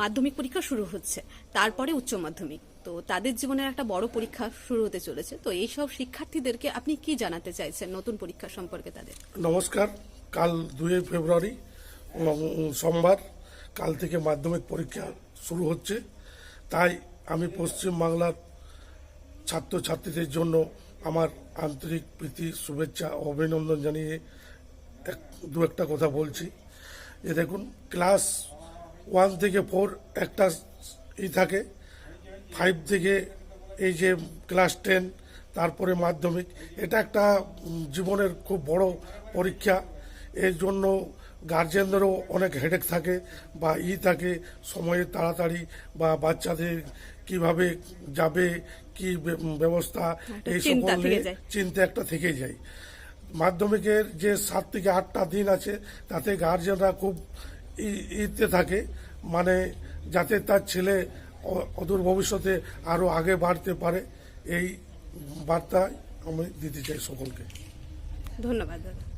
মাধ্যমিক পরীক্ষা শুরু হচ্ছে, তারপরে উচ্চ মাধ্যমিক। তো তাদের জীবনের একটা বড় পরীক্ষা শুরু হতে চলেছে। তো এইসব শিক্ষার্থীদেরকে আপনি কি জানাতে চাইছেন নতুন পরীক্ষা সম্পর্কে তাদের? নমস্কার, কাল দুই ফেব্রুয়ারি সোমবার, কাল থেকে মাধ্যমিক পরীক্ষা শুরু হচ্ছে। তাই আমি পশ্চিম বাংলার ছাত্রছাত্রীদের জন্য আমার আন্তরিক প্রীতি, শুভেচ্ছা অভিনন্দন জানিয়ে এক, দু একটা কথা বলছি। যে দেখুন, ক্লাস ওয়ান থেকে ফোর একটা ই থাকে ফাইভ থেকে এই যে ক্লাস টেন তারপরে মাধ্যমিক এটা একটা জীবনের খুব বড় পরীক্ষা এর জন্য গার্জেনদেরও অনেক হেডেক থাকে বা ই থাকে সময়ে তাড়াতাড়ি বা বাচ্চাদের কীভাবে যাবে কি ব্যবস্থা এই সকল। চিন্তা একটা থেকে যায় মাধ্যমিকের যে সাত থেকে আটটা দিন আছে তাতে গার্জেনরা খুব ইতে থাকে। মানে যাতে তার ছেলে অদূর ভবিষ্যতে আরও আগে বাড়তে পারে, এই বার্তা আমি দিতে চাই সকলকে। ধন্যবাদ দাদা।